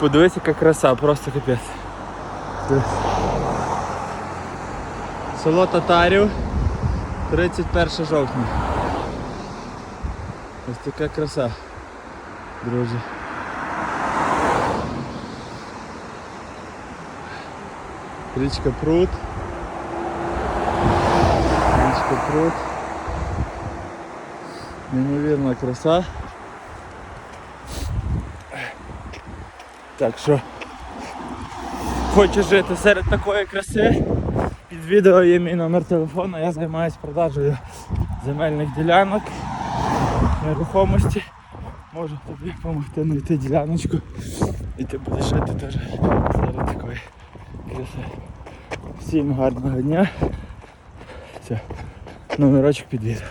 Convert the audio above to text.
Подивись, яка краса, просто капець. Дивись. Село Татарів, 31 жовтня. Ось така краса, друзі. Річка Прут. Річка Прут. Неймовірна краса. Так що хочеш жити серед такої краси. Під відео є мій номер телефону, я займаюся продажею земельних ділянок, нерухомості. Можу тобі допомогти знайти діляночку і ти будеш жити теж серед такої краси. Всім гарного дня. Все, номерочок під відео.